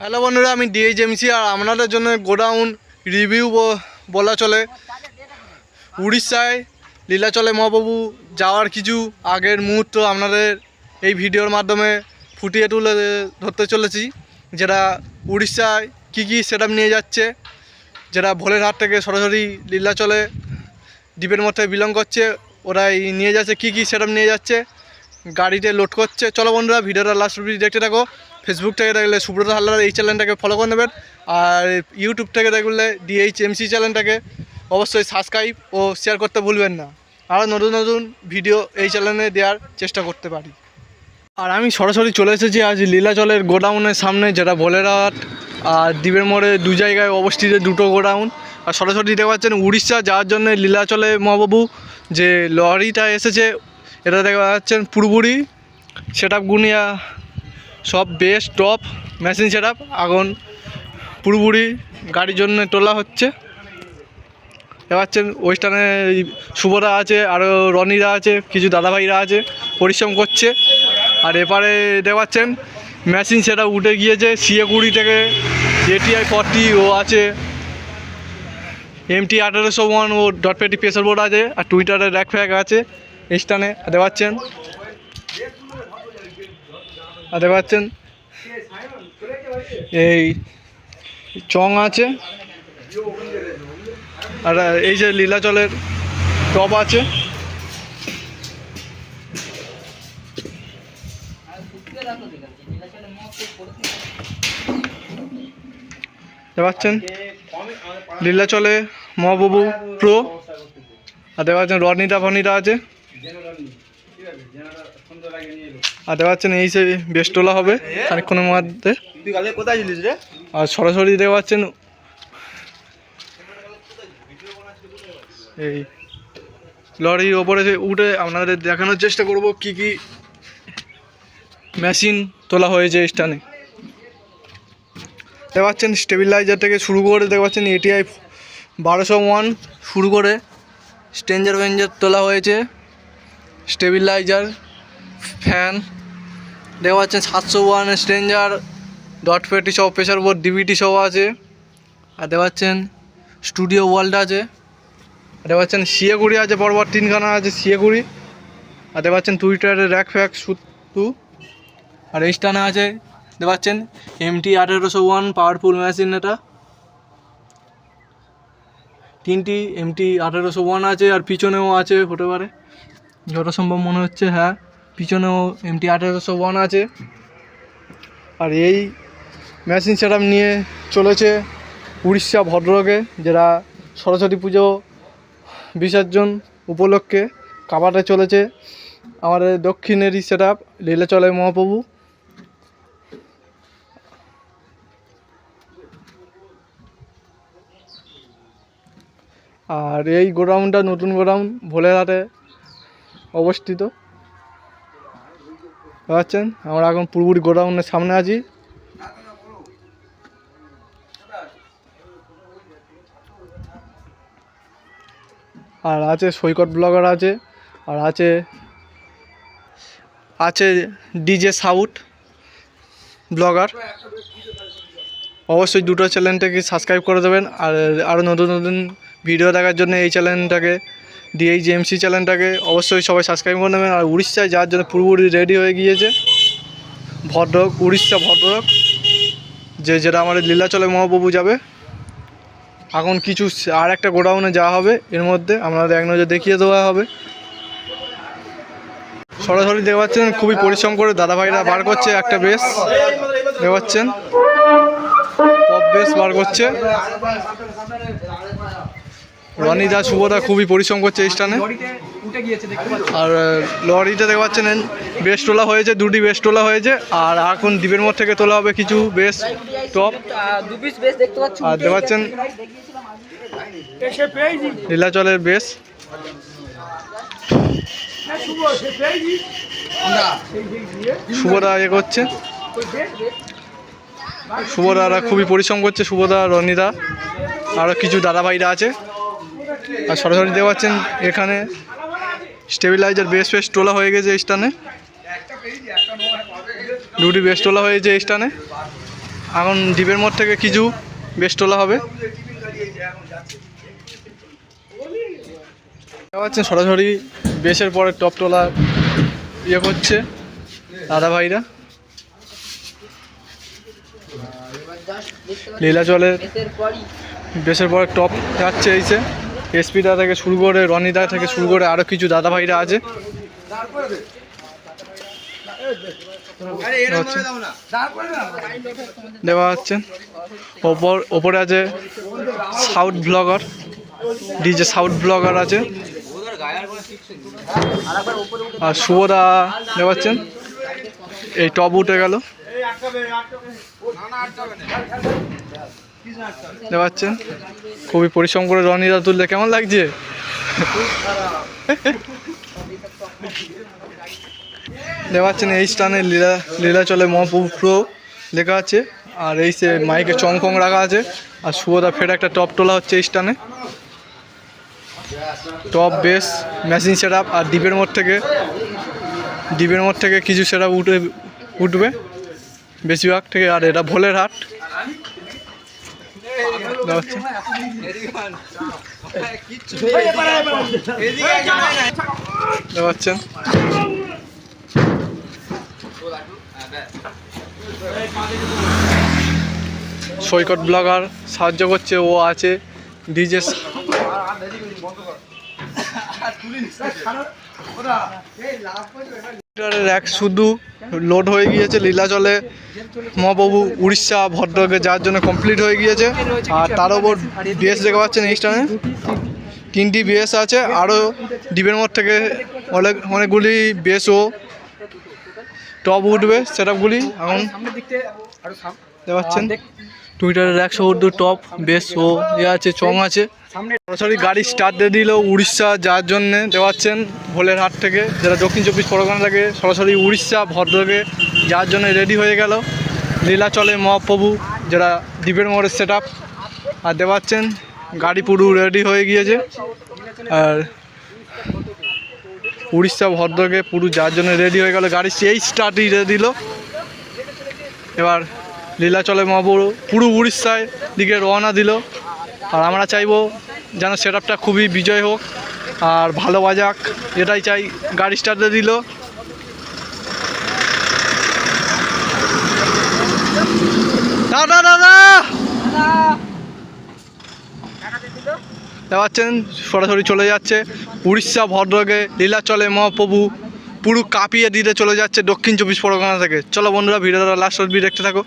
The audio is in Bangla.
হ্যালো বন্ধুরা, আমি ডিএইচএমসি আর আপনাদের জন্য গোডাউন রিভিউ বলা চলে। উড়িষ্যায় লীলাচলে মহাপ্রভু যাওয়ার কিছু আগের মুহূর্ত আপনাদের এই ভিডিওর মাধ্যমে ফুটিয়ে তুলে ধরতে চলেছি, যেটা উড়িষ্যায় কী কী সেট নিয়ে যাচ্ছে, যেটা ভোলেরহাট থেকে সরাসরি লীলাচলে দ্বীপের মধ্যে বিলং করছে, ওরাই নিয়ে যাচ্ছে, কী কী সেট নিয়ে যাচ্ছে, গাড়িতে লোড করছে। চলো বন্ধুরা, ভিডিওটা লাস্ট অব্দি দেখতে থাকো। ফেসবুক থেকে দেখলে সুব্রত হালদার এই চ্যানেলটাকে ফলো করে নেবেন আর ইউটিউব থেকে দেখলে ডিএইচএমসি চ্যানেলটাকে অবশ্যই সাবস্ক্রাইব ও শেয়ার করতে ভুলবেন না। আরও নতুন নতুন ভিডিও এই চ্যানেলে দেওয়ার চেষ্টা করতে পারি। আর আমি সরাসরি চলে এসেছি আজ লীলাচলের গোডাউনের সামনে, যেটা ভোলেরহাট আর দ্বীপের মোড়ে দু জায়গায় অবস্থিত দুটো গোডাউন। আর সরাসরি দেখতে পাচ্ছেন উড়িষ্যা যাওয়ার জন্য লীলাচলে মহাবাবু যে লরিটা এসেছে, এটা দেখা যাচ্ছেন পুরোপুরি সেট আপ গুনিয়া সব best top machine set up এখন পুরোপুরি গাড়ির জন্য তোলা হচ্ছে। পাচ্ছেন ওয়েস্টার্নে শুভরা আছে আরও রনিরা আছে, কিছু দাদাভাইরা আছে, পরিশ্রম করছে। আর এপারে পাচ্ছেন মেশিন সেটা উঠে গিয়েছে সিএ কুড়ি থেকে এটিআই ফর্টি ও আছে। এমটি আঠারোশো ওয়ান ও ডট পেটি প্রেসার বোর্ড আছে, আর টুইটারে র্যাক ফ্যাক আছে স্টানে পাচ্ছেন দেখতে পাচ্ছেন? এই চং আছে। আর এই যে লীলাচলের টপ আছে। পাচ্ছেন? লীলাচলে মহাবাবু প্রো। আর দেখতে পাচ্ছেন রনিতা, ফনিতা আছে। আর পাচ্ছেন এই সে বেস্টোলা হবে খানিক্ষণের মধ্যে। আর সরাসরি দেখতে পাচ্ছেন এই লরির ওপরে উঠে আপনাদের দেখানোর চেষ্টা করব কি কি মেশিন তোলা হয়েছে স্টানে দেখতে পাচ্ছেন স্টেবিলাইজার থেকে শুরু করে দেখতে পাচ্ছেন এটিআই বারোশো ওয়ান শুরু করে স্ট্রেঞ্জার ভেঞ্জার তোলা হয়েছে। স্টেবিলাইজার ফ্যান দেখতে পাচ্ছেন সাতশো ওয়ান স্ট্রেঞ্জার ডট পেটি সব প্রেশার বোর্ড ডিভিটি সব আছে। আর দেখতে পাচ্ছেন স্টুডিও ওয়ার্ল্ড আছে। আর দেখতে পাচ্ছেন সিএ কুড়ি আছে বড় বড় তিনখানা আছে সিএ কুড়ি আর দেখতে পাচ্ছেন টুইটারের র্যাক ফ্যাক সুতু আর এই স্টানে আছে দেখতে পাচ্ছেন এমটি আঠেরোশো ওয়ান পাওয়ারফুল মেশিন এটা। তিনটি এমটি আঠেরোশো ওয়ান আছে, আর পিছনেও আছে, হতে পারে। যত সম্ভব মনে হচ্ছে হ্যাঁ। পিছনেও এমটি আঠেরোশো ওয়ান আছে। আর এই মেশিন সেট নিয়ে চলেছে উড়িষ্যা ভদ্রকে যেটা সরস্বতী পুজো বিসর্জন উপলক্ষে কাবাটে চলেছে। আমাদের দক্ষিণেরই সেট আপ লীলা চলে মহাপ্রভু। আর এই গোডাউনটা নতুন গোডাউন, ভোলেরহাটে অবস্থিত। পাচ্ছেন আমরা এখন পুরোপুরি গোডাউনের সামনে আছি। আর আছে সৈকত ব্লগার আছে, আর আছে আছে ডিজে সাউট ব্লগার। অবশ্যই দুটো চ্যানেলটাকে সাবস্ক্রাইব করে দেবেন, আর আরও নতুন নতুন ভিডিও দেখার জন্য এই চ্যানেলটাকে ডিএইচএমসি চ্যানেলটাকে অবশ্যই সবাই সাবস্ক্রাইব করে নেবেন। আর উড়িষ্যায় যাওয়ার জন্য পুরোপুরি রেডি হয়ে গিয়েছে। ভদ্রক উড়িষ্যা ভদ্রক যে যেটা আমাদের লীলাচলে মহাপ্রভু যাবে। এখন কিছু আর একটা গোডাউনে যাওয়া হবে। এর মধ্যে আপনাদের এক নজর দেখিয়ে দেওয়া হবে। সরাসরি দেখতে পাচ্ছেন, খুবই পরিশ্রম করে দাদাভাইরা বার করছে একটা বেশ। দেখতে পাচ্ছেন বেশ বার করছে। রনিদা শুভদা খুবই পরিশ্রম করছে এই পাচ্ছি আর লরিটা দেখতে পাচ্ছেন, বেশ তোলা হয়েছে, দুটি বেশ তোলা হয়েছে, আর এখন দ্বীপের মধ্যে থেকে তোলা হবে কিছু বেশ টপ। আর দেখতে পাচ্ছেন লীলাচলের বেশ। শুভদা এ করছে। শুভদারা খুবই পরিশ্রম করছে শুভদা রনিদা আরও কিছু দাদাভাইরা আছে। আর সরাসরি দেখতে পাচ্ছেন এখানে স্টেবিলাইজার বেশ বেশ তোলা হয়ে গেছে স্থানে। দুটি বেশ তোলা হয়েছে স্থানে। এখন ডিপের মোড় থেকে কিছু বেশ তোলা হবে। পাচ্ছেন সরাসরি বেশের পরে টপ তোলা ইয়ে করছে দাদা ভাইরা। লীলাচলের বেশের পরে টপ যাচ্ছে এইছে এসপি দা থেকে শুরু করে রনি দা থেকে শুরু করে আরও কিছু দাদা ভাইরা আছে। দেওয়া হচ্ছে। ওপর ওপরে আছে south blogger, DJ south blogger আছে। আর শুভদা দেওয়াচ্ছেন এই টপ উঠে গেল। খুবই পরিশ্রম করে রনিদা তুললে কেমন লাগছে? দেওয়াচ্ছেন এই স্টানে লীলা, লীলাচলে মহাপ্রভু প্রো লেখা আছে, আর এই সে মাইকে চংকং রাখা আছে, আর শুভদা ফের একটা টপ তোলা হচ্ছে এই স্টানে টপ, বেস, মেশিন সেট আর ডিপের মোড় থেকে, ডিপের মোড় থেকে কিছু সেট উঠে, উঠবে। বেশিরভাগ থেকে আর এটা ভোলের হাট। দেখাচ্ছেন সৈকত ব্লগার সাহায্য করছে ও আছে ডিজে এক শুধু লোড হয়ে গিয়েছে লীলাচলে। মহাপ্রভু উড়িষ্যা ভদ্রকে যার জন্য কমপ্লিট হয়ে গিয়েছে। আর তার ওপর বিএস দেখতে পাচ্ছেন এই স্টানে তিনটি বিএস আছে। আরও ডিবের মোড় থেকে অনেক, অনেকগুলি বিএসও টপ উঠবে সেটআপগুলি এখন দেখতে পাচ্ছেন? টুইটারের একশো উর্দু টপ বেস ও ইয়ে আছে চং আছে। সরাসরি গাড়ি স্টার্ট দিয়ে দিল উড়িষ্যা যার জন্যে দেওয়াচ্ছেন ভোলের হাট থেকে যেটা দক্ষিণ চব্বিশ পরগনা থেকে সরাসরি উড়িষ্যা ভদ্রকে যার জন্য রেডি হয়ে গেল। লীলাচলে মহাপ্রভু যেটা দ্বীপের মোড়ের সেট আপ আর দেওয়াচ্ছেন গাড়ি পুরো রেডি হয়ে গিয়েছে। আর উড়িষ্যা ভদ্রকে পুরো যাওয়ার জন্য রেডি হয়ে গেল। গাড়ি সেই স্টার্টই দিয়ে দিল। এবার লীলাচলে মহাপুরু, পুরো উড়িষ্যায় দিকে রওনা দিল। আর আমরা চাইব যেন সেট খুবই বিজয় হোক, আর ভালো বাজাক, এটাই চাই। গাড়ি স্টার্টে দিল। দাদা দাদা পাচ্ছেন সরাসরি চলে যাচ্ছে। উড়িষ্যা ভদ্রকে লীলাচলে মহাপ্রভু পুরো কাঁপিয়ে দিতে চলে যাচ্ছে দক্ষিণ চব্বিশ পরগনা থেকে। চলো বন্ধুরা, ভিডিওটা লাস্ট অব্দি দেখতে থাকো।